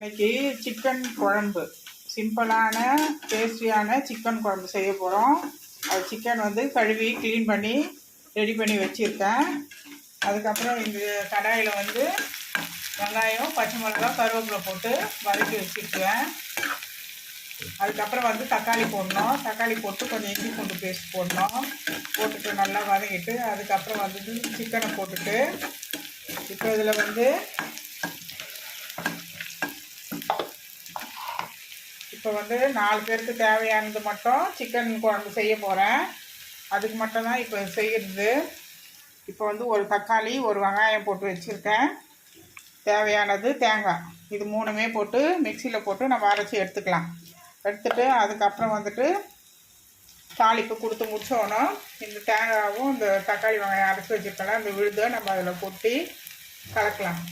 இன்னைக்கு சிக்கன் குழம்பு. சிம்பிளான டேஸ்டியான சிக்கன் குழம்பு செய்ய போகிறோம் அது சிக்கன் வந்து கழுவி க்ளீன் பண்ணி ரெடி பண்ணி வச்சுருக்கேன். அதுக்கப்புறம் இந்த கடாயில் வந்து வெங்காயம் பச்சை மிளகா கருவேப்பிலை போட்டு வதக்கி வச்சுருக்கேன். அதுக்கப்புறம் வந்து தக்காளி போடணும். தக்காளி போட்டு கொஞ்சம் இஞ்சி பூண்டு பேஸ்ட் போடணும். போட்டுட்டு நல்லா வதக்கிட்டு அதுக்கப்புறம் வந்து சிக்கனை போட்டுட்டு இப்போ இதில் வந்து இப்போ வந்து நாலு பேருக்கு தேவையானது மட்டும் சிக்கன் குழம்பு செய்ய போகிறேன் அதுக்கு மட்டும் தான் இப்போ செய்கிறது இப்போ வந்து ஒரு தக்காளி ஒரு வெங்காயம் போட்டு வச்சுருக்கேன். தேவையானது தேங்காய். இது மூணுமே போட்டு மிக்சியில் போட்டு நம்ம அரைச்சி எடுத்துக்கலாம். எடுத்துட்டு அதுக்கப்புறம் வந்துட்டு தாளிப்பு கொடுத்து முடிச்சோன்னே இந்த தேங்காயும் இந்த தக்காளி வெங்காயம் அரைச்சி வச்சுருக்கலாம் இந்த விழுதை நம்ம அதில் கொட்டி கலக்கலாம்.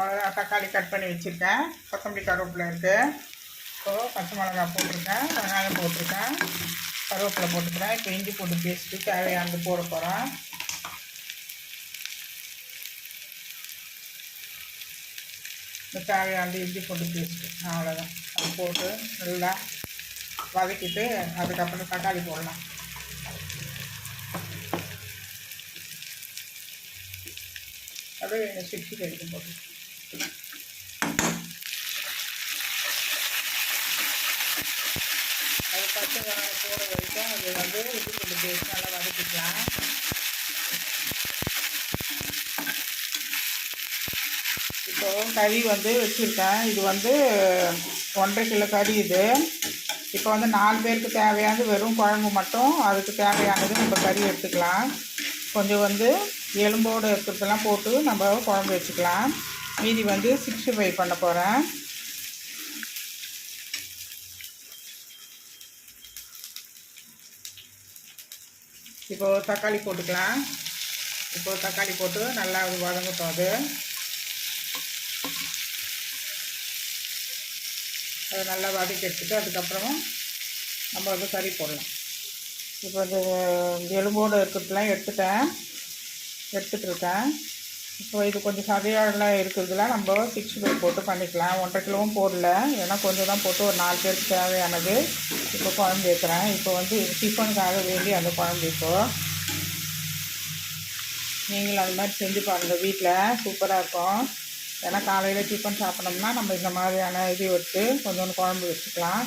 அவ்வளோதான் தக்காளி கட் பண்ணி வச்சுருக்கேன். கொத்தமல்லி கருவேப்பிலை இருக்குது இப்போது பச்சை மிளகா போட்டிருக்கேன். வெங்காயம் போட்டிருக்கேன். கருவேப்பிலை போட்டுக்கிறேன். இப்போ இஞ்சி போட்டு பேஸ்ட்டு தேவையானது போட போகிறோம் இந்த தேவையானது இஞ்சி போட்டு பேஸ்ட்டு. அவ்வளோதான் அது போட்டு நல்லா வதக்கிட்டு அதுக்கப்புறம் தக்காளி போடலாம். அப்படியே சிக்ஸ்டி கிடைக்கும் போட்டு அது பச்சை வாழை போட வரைக்கும் அது வந்து இது பூண்டு பேஸ்ட் நல்லா வதக்கிக்கலாம். இப்போ கறி வந்து வச்சுருக்கேன். இது வந்து ஒன்றரை கிலோ கறி இது. இப்போ வந்து நாலு பேருக்கு தேவையானது வெறும் குழம்பு மட்டும். அதுக்கு தேவையானது நம்ம கறி எடுத்துக்கலாம். கொஞ்சம் வந்து எலும்போடு இருக்கிறதெல்லாம் போட்டு நம்ம குழம்பு வச்சுக்கலாம். மீதி வந்து சிக்ஸ்டி ஃபைவ் பண்ண போகிறேன் இப்போ தக்காளி போட்டுக்கலாம். இப்போ தக்காளி போட்டு நல்லா அது வதங்கட்டும் அது. அதை நல்லா வதக்கி எடுத்துட்டு அதுக்கப்புறம் நம்ம வந்து கறி போடலாம். இப்போ இந்த எலும்போடு இருக்கிறதுலாம் எடுத்துட்டேன். எடுத்துகிட்டு இருக்கேன். இப்போ இது கொஞ்சம் சதையாடலாம் இருக்கிறதுலாம் நம்ம சிக்ஸ்டி ஃபைவ் போட்டு பண்ணிக்கலாம். ஒன்றரை கிலோவும் போடல. ஏன்னா கொஞ்சம் தான் போட்டு ஒரு நாலு பேருக்கு தேவையானது. இப்போ குழம்பு வைக்கிறேன். இப்போ வந்து டிஃபனுக்காக வேண்டி அந்த குழம்பு இப்போ. நீங்களும் அது மாதிரி செஞ்சு பாருங்கள் வீட்டில் சூப்பராக இருக்கும். ஏன்னா காலையில் டிஃபன் சாப்பிட்டோம்னா நம்ம இந்த மாதிரியான இது வச்சு கொஞ்சோண்டு குழம்பு வச்சுக்கலாம்.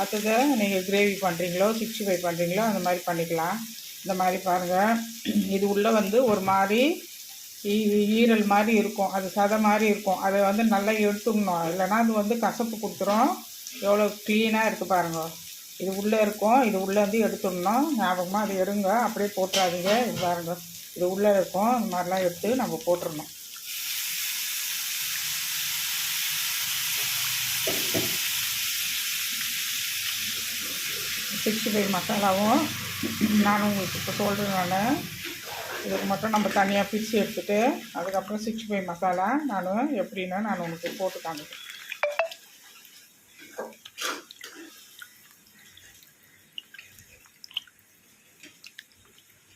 அடுத்தது நீங்கள் கிரேவி பண்ணுறீங்களோ சிக்ஸ்டி ஃபைவ் பண்ணுறீங்களோ அந்த மாதிரி பண்ணிக்கலாம். இந்த மாதிரி பாருங்கள் இது உள்ளே வந்து ஒரு மாதிரி ஈரல் மாதிரி இருக்கும். அது சதை மாதிரி இருக்கும். அதை வந்து நல்லா எடுத்துக்கணும். இல்லைன்னா அது வந்து கசப்பு கொடுத்துரும். எவ்வளோ க்ளீனாக இருக்குது பாருங்கள் இது உள்ளே இருக்கும். இது உள்ளேருந்து எடுத்துடணும். ஞாபகமாக அது எடுங்க. அப்படியே போட்டுறாதீங்க. இது பாருங்க. இது உள்ளே இருக்கும். இந்த மாதிரிலாம் எடுத்து நம்ம போட்டுடணும். சிக்ஸ்டி ஃபைவ் மசாலாவும் நான் உங்களுக்கு இப்போ சொல்கிறேன் நான். இதுக்கு மட்டும் நம்ம தனியாக பிரித்து எடுத்துகிட்டு அதுக்கப்புறம் சிக்ஸ்டி ஃபைவ் மசாலா நான் எப்படின்னு நான் உங்களுக்கு போட்டு காமிக்கிறேன்.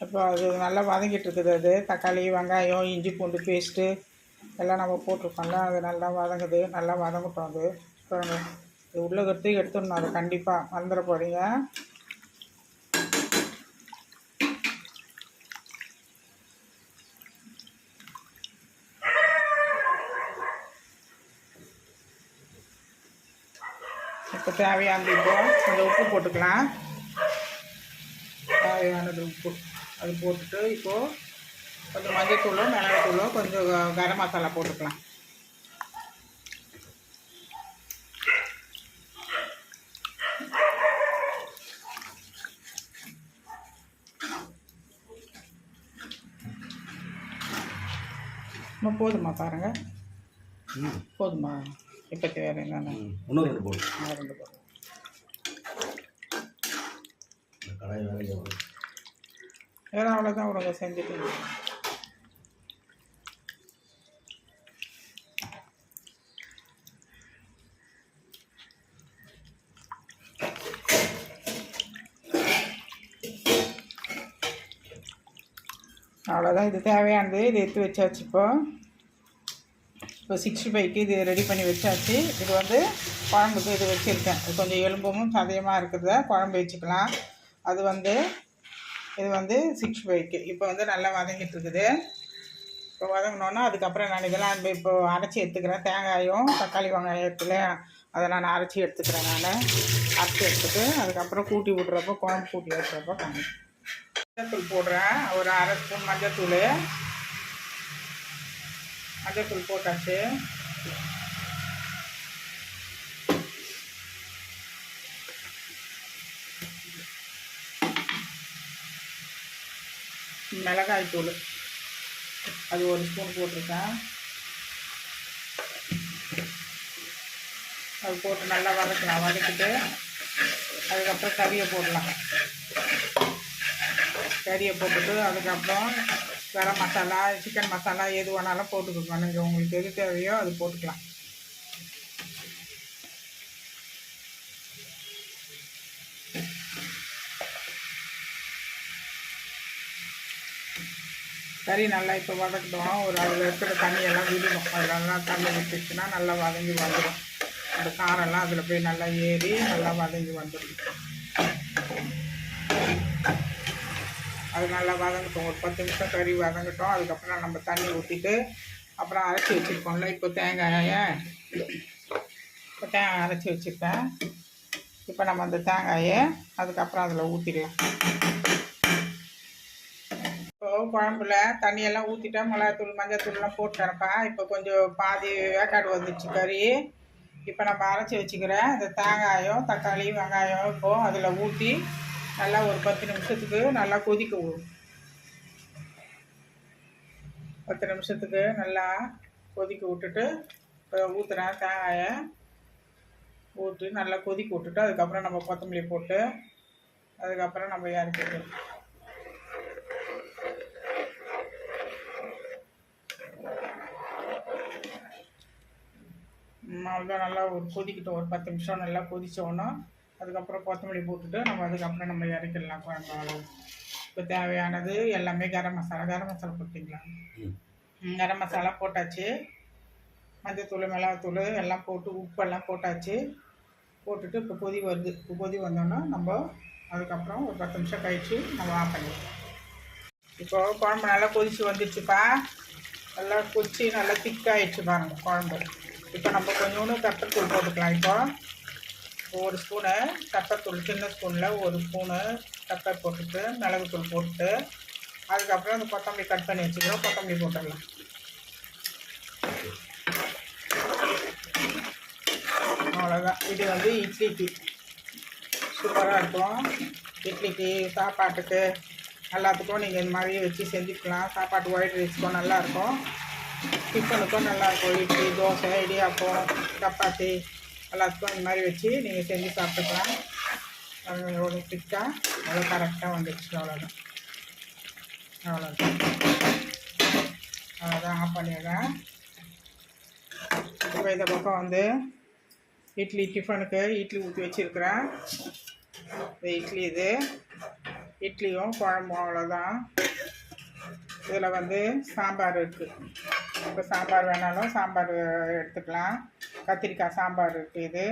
இப்போ அது நல்லா வதங்கிட்டு இருக்குது அது. தக்காளி வெங்காயம் இஞ்சி பூண்டு பேஸ்ட்டு எல்லாம் நம்ம போட்டிருக்கோம்ல அது நல்லா வதங்குது. நல்லா வதங்கட்டும் அது. பாருங்க. இது உள்ளே எடுத்து எடுத்துடணும். அது கண்டிப்பாக மறந்துட போகிறீங்க இப்போ தேவையானது இப்போ கொஞ்சம் உப்பு போட்டுக்கலாம். தேவையானது உப்பு. அது போட்டுட்டு இப்போது கொஞ்சம் மஞ்சள்தூளோ மிளகாத்தூளோ கொஞ்சம் கரம் மசாலா போட்டுக்கலாம். இன்னும் போதுமா பாருங்க? ம். போதுமா? இப்போ தேவை என்னென்ன. இன்னும் ரெண்டு போடு. நான் ரெண்டு இந்த கடாய் வேலைக்கு வரும் வேறு அவ்வளோதான் விடுங்க செஞ்சுட்டு அவ்வளோதான் இது தேவையானது இது எடுத்து வச்சாச்சு இப்போ. இப்போ சிக்ஸ்டி ஃபைவ்க்கு இது ரெடி பண்ணி வச்சாச்சு. இது வந்து குழம்புக்கு இது வச்சுருக்கேன். கொஞ்சம் எலும்பும் சதயமாக இருக்கிறத குழம்பு வச்சுக்கலாம். அது வந்து இது வந்து சிக்ஸ்டி ஃபைவ்க்கு. இப்போ வந்து நல்லா வதங்கிட்டு இருக்குது. இப்போ வதங்கினோன்னா அதுக்கப்புறம் நான் இதெல்லாம் இப்போ அரைச்சி எடுத்துக்கிறேன். தேங்காயும் தக்காளி வெங்காயம் அதை நான் அரைச்சி எடுத்துக்கிறேன் நான். அரைச்சி எடுத்துட்டு அதுக்கப்புறம் கூட்டி விட்றப்போ குழம்பு கூட்டி விட்றப்போ காமி மஞ்சத்தூள் போடுறேன். ஒரு அரை ஸ்பூன் மஞ்சத்தூள். மஞ்சத்தூள் போட்டாச்சு. மிளகாய் தூள். அது ஒரு ஸ்பூன் போட்டிருக்கேன். அது போட்டு நல்லா வதக்கலாம் வதக்கிட்டு அதுக்கப்புறம் கறியை போடலாம். கறியை போட்டுட்டு அதுக்கப்புறம் கரம் மசாலா சிக்கன் மசாலா எது வேணாலும் போட்டுக்கோங்க நீங்கள் உங்களுக்கு எது தேவையோ அது போட்டுக்கலாம். கறி நல்லா இப்போ வதக்கிட்டோம். ஒரு அதில் இருக்கிற தண்ணியெல்லாம் விடுவோம் அதெல்லாம் தண்ணி விட்டுச்சுன்னா நல்லா வதங்கி வந்துடும் அந்த காரெல்லாம் அதில் போய் நல்லா ஏறி நல்லா வதங்கி வந்துடும் அது நல்லா வதங்கட்டும். ஒரு பத்து நிமிஷம் கறி வதங்கட்டும். அதுக்கப்புறம் நம்ம தண்ணி ஊற்றிட்டு அப்புறம் அரைச்சி வச்சுருக்கோம்ல. இப்போ தேங்காயை இப்போ தேங்காய் அரைச்சி வச்சுருக்கேன். இப்போ நம்ம அந்த தேங்காயை அதுக்கப்புறம் அதில் ஊற்றிடலாம் இப்போ குழம்புல தண்ணியெல்லாம் ஊற்றிட்டேன் மிளகாத்தூள் மஞ்சத்தூள்லாம் போட்டுறப்பா இப்போ கொஞ்சம் பாதி வேக்காடு வந்துச்சு கறி. இப்போ நம்ம அரைச்சி வச்சுக்கிறேன் இந்த தேங்காயும் தக்காளி வெங்காயம் இப்போ அதில் ஊற்றி நல்லா ஒரு பத்து நிமிஷத்துக்கு நல்லா கொதிக்க விடும் பத்து நிமிஷத்துக்கு நல்லா கொதிக்க விட்டுட்டு ஊற்றுறேன் தேங்காயை ஊற்றி நல்லா கொதிக்க விட்டுட்டு அதுக்கப்புறம் நம்ம கொத்தமல்லி போட்டு அதுக்கப்புறம் நம்ம இறக்கிடுவோம் அவ்வளோதான் நல்லா ஒரு கொதிக்கிட்டோம். ஒரு பத்து நிமிஷம் நல்லா கொதித்தோன்னா அதுக்கப்புறம் கொத்தமல்லி போட்டுட்டு நம்ம அதுக்கப்புறம் நம்ம இறக்கிடலாம் குழம்பு. இப்போ தேவையானது எல்லாமே கரம் மசாலா கரம் மசாலா போட்டிங்களா? கரம் மசாலா போட்டாச்சு. மஞ்சத்தூள் மிளகாத்தூள் எல்லாம் போட்டு உப்பெல்லாம் போட்டாச்சு. போட்டுட்டு இப்போ கொதி வருது. இப்போ கொதி வந்தோன்னா நம்ம அதுக்கப்புறம் ஒரு பத்து நிமிஷம் கழித்து நம்ம ஆஃப் பண்ணிடுவோம் இப்போ குழம்பு நல்லா கொதிச்சு வந்துடுச்சுப்பா நல்லா கொச்சி நல்லா திக்காயிடுச்சு பாருங்க குழம்பு. இப்போ நம்ம கொஞ்சோண்டு பெப்பர் தூள் போட்டுக்கலாம். இப்போ ஒரு ஸ்பூனு பெப்பர் தூள் சின்ன ஸ்பூனில் ஒரு ஸ்பூனு பெப்பர் போட்டுட்டு மிளகுத்தூள் போட்டு அதுக்கப்புறம் அந்த கொத்தமல்லி கட் பண்ணி வச்சுக்கிறோம். கொத்தமல்லி போட்டுடலாம். அவ்வளோதான் இது வந்து இட்லிக்கு. சூப்பராக இருக்கும். இட்லிக்கு சாப்பாட்டுக்கு எல்லாத்துக்கும் நீங்கள் இந்த மாதிரி வச்சு செஞ்சுக்கலாம். சாப்பாட்டு ஒயிட் ரைஸ்க்கும் நல்லாயிருக்கும் டிஃபனுக்கும் நல்லாயிருக்கும் இட்லி தோசை இடியாப்பம் சப்பாத்தி. எல்லாத்துக்கும் இந்த மாதிரி வச்சு நீங்கள் செஞ்சு சாப்பிட்டுக்கலாம். அது திக்காக அவ்வளோ கரெக்டாக வந்துடுச்சு அவ்வளோதான் அவ்வளோதான் அவ்வளோதான் ஆஃப் பண்ணிடுறேன் இப்போ இந்த பக்கம் வந்து இட்லி டிஃபனுக்கு இட்லி ஊற்றி வச்சுருக்கிறேன். இந்த இட்லி இது. இட்லியும் குழம்பும் அவ்வளோதான் இதில் வந்து சாம்பார் இருக்குது இப்போ சாம்பார் வேணாலும் சாம்பார் எடுத்துக்கலாம். கத்திரிக்காய் சாம்பார் இருக்குது இது.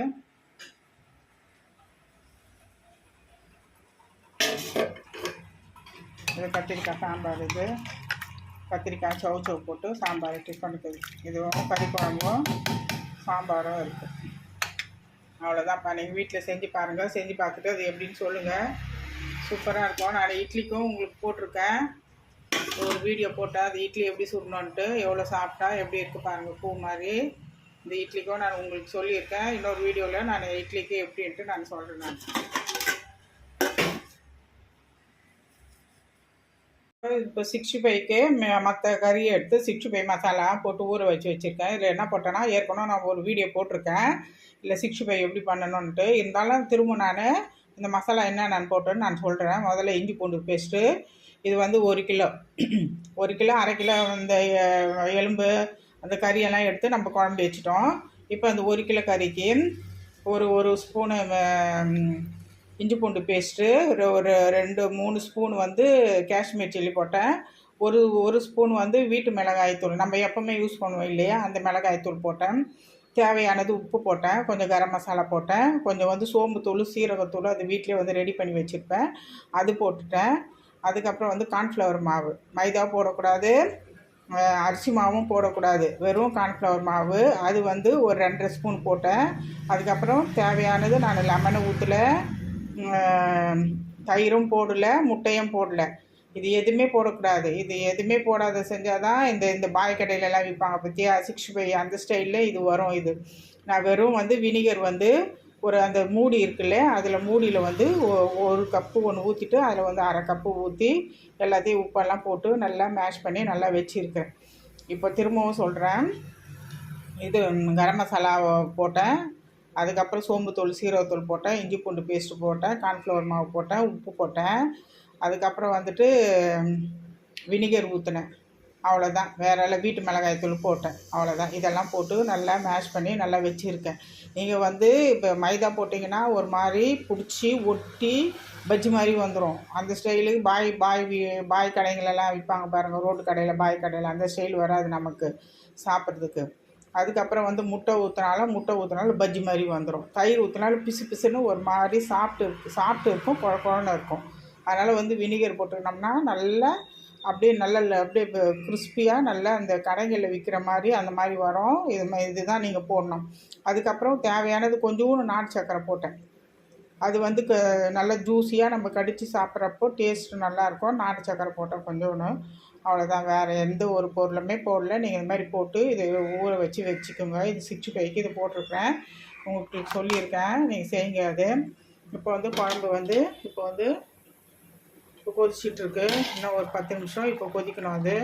இது கத்திரிக்காய் சாம்பார் இது. கத்திரிக்காய் சவு சவு போட்டு சாம்பார் டிஃபனுக்கு இதுவும் கறி குழம்பும் சாம்பாரும் இருக்குது அவ்வளோதான்ப்பா நீங்கள் வீட்டில் செஞ்சு பாருங்கள் செஞ்சு பார்த்துட்டு அது எப்படின்னு சொல்லுங்கள் சூப்பராக இருக்கும். நான் இட்லிக்கும் உங்களுக்கு போட்டிருக்கேன். ஒரு வீடியோ போட்டால் அது இட்லி எப்படி சுடணுன்ட்டு எவ்வளோ சாப்பிட்டா எப்படி இருக்குது பாருங்கள் பூ மாதிரி. இந்த இட்லிக்கும் நான் உங்களுக்கு சொல்லியிருக்கேன். இன்னொரு வீடியோவில் நான் இட்லிக்கு எப்படின்ட்டு நான் சொல்கிறேன் நான். இப்போ சிக்ஸ்டி ஃபைவ்க்கு மற்ற கறியை எடுத்து சிக்ஸ்டி ஃபைவ் மசாலா போட்டு ஊற வச்சு வச்சுருக்கேன். இதில் என்ன போட்டேன்னா ஏற்கனவே நான் ஒரு வீடியோ போட்டிருக்கேன். இல்லை சிக்ஸ்டி ஃபைவ் எப்படி பண்ணணுன்ட்டு இருந்தாலும் திரும்ப நான் இந்த மசாலா என்னென்னு போட்டேன்னு நான் சொல்கிறேன் முதல்ல இஞ்சி பூண்டு பேஸ்ட்டு இது வந்து ஒரு கிலோ. ஒரு கிலோ அரை கிலோ இந்த எலும்பு அந்த கறியெல்லாம் எடுத்து நம்ம குழம்பு வச்சிட்டோம். இப்போ அந்த ஒரு கிலோ கறிக்கு ஒரு ஒரு ஸ்பூனு இஞ்சி பூண்டு பேஸ்ட்டு ஒரு ஒரு ரெண்டு மூணு ஸ்பூன் வந்து காஷ்மீர் சில்லி போட்டேன். ஒரு ஒரு ஸ்பூன் வந்து வீட்டு மிளகாய்த்தூள் நம்ம எப்போவுமே யூஸ் பண்ணுவோம் இல்லையா? அந்த மிளகாய்த்தூள் போட்டேன். தேவையானது உப்பு போட்டேன். கொஞ்சம் கரம் மசாலா போட்டேன். கொஞ்சம் வந்து சோம்புத்தூள் சீரகத்தூள் அது வீட்டிலே வந்து ரெடி பண்ணி வச்சுருப்பேன். அது போட்டுட்டேன். அதுக்கப்புறம் வந்து கார்ன்ஃப்ளவர் மாவு. மைதா போடக்கூடாது. அரிசி மாவும் போடக்கூடாது. வெறும் கார்ன்ஃப்ளவர் மாவு. அது வந்து ஒரு ரெண்டரை ஸ்பூன் போட்டேன். அதுக்கப்புறம் தேவையானது நான் லெமனை ஊற்றலை தயிரும் போடல முட்டையும் போடல. இது எதுவுமே போடக்கூடாது. இது எதுவுமே போடாத செஞ்சால் தான் இந்த இந்த பாய் கடையிலலாம் விற்பாங்க பற்றியா சிக்ஸ் ஃபைவ் அந்த ஸ்டைலில் இது வரும் இது. நான் வெறும் வந்து வினிகர் வந்து ஒரு அந்த மூடி இருக்குல்ல அதில் மூடியில் வந்து ஒ- ஒரு கப்பு ஒன்று ஊற்றிட்டு அதில் வந்து அரை கப்பு ஊற்றி எல்லாத்தையும் உப்பெல்லாம் போட்டு நல்லா மேஷ் பண்ணி நல்லா வச்சுருக்கேன். இப்போ திரும்பவும் சொல்கிறேன் இது கரம் மசாலா போட்டேன். அதுக்கப்புறம் சோம்புத்தூள் சீரகத்தூள் போட்டேன். இஞ்சி பூண்டு பேஸ்ட்டு போட்டேன். கார்ன்ஃப்ளவர் மாவு போட்டேன். உப்பு போட்டேன். அதுக்கப்புறம் வந்துட்டு வினிகர் ஊற்றினேன் அவ்வளோதான் வேற எல்லாம் வீட்டு மிளகாய் தூள் போட்டேன். அவ்வளோதான் இதெல்லாம் போட்டு நல்லா மேஷ் பண்ணி நல்லா வச்சுருக்கேன். நீங்கள் வந்து இப்போ மைதா போட்டிங்கன்னா ஒரு மாதிரி பிடிச்சி ஒட்டி பஜ்ஜி மாதிரி வந்துடும் அந்த ஸ்டைலுக்கு பாய் பாய் பாய் கடைங்களெல்லாம் விற்பாங்க பாருங்கள் ரோட்டு கடையில் பாய் கடையில் அந்த ஸ்டைல் வராது நமக்கு சாப்பிட்றதுக்கு. அதுக்கப்புறம் வந்து முட்டை ஊற்றினாலும் முட்டை ஊற்றினாலும் பஜ்ஜி மாதிரி வந்துடும் தயிர் ஊற்றினாலும் பிசு பிசுன்னு ஒரு மாதிரி சாப்பிட்டு சாப்பிட்டு இருக்கும் குழ குழந்தை இருக்கும். அதனால் வந்து வினிகர் போட்டுக்கணும்னா நல்லா அப்படியே நல்ல அப்படியே கிறிஸ்பியாக நல்லா அந்த கடைகளில் விற்கிற மாதிரி அந்த மாதிரி வரும். இது இதுதான் நீங்கள் போடணும். அதுக்கப்புறம் தேவையானது கொஞ்சோண்டு நாட்டு சக்கரை போட்டேன். அது வந்து க நல்லா ஜூஸியாக நம்ம கடித்து சாப்பிட்றப்போ டேஸ்ட் நல்லாயிருக்கும். நாட்டு சக்கரை போட்டேன் கொஞ்சோன்னு அவ்வளோதான் வேறு எந்த ஒரு பொருளுமே போடல. நீங்கள் இது மாதிரி போட்டு இதை ஊற வச்சு வச்சுக்கோங்க. இது சிக்ஸ்டி ஃபைவ்க்கு இது போட்டிருக்கேன் உங்களுக்கு சொல்லியிருக்கேன். நீங்கள் செய்யுங்க அது. இப்போ வந்து குழம்பு வந்து இப்போ வந்து இப்போ கொதிச்சிட்டு இருக்கு இன்னும் ஒரு பத்து நிமிஷம் இப்போ கொதிக்கணும் அது.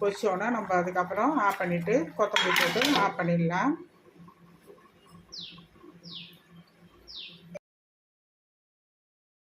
கொதிச்சோன்னா நம்ம அதுக்கப்புறம் ஆஃப் பண்ணிவிட்டு கொத்தமல்லி போட்டு ஆஃப் பண்ணிடலாம்.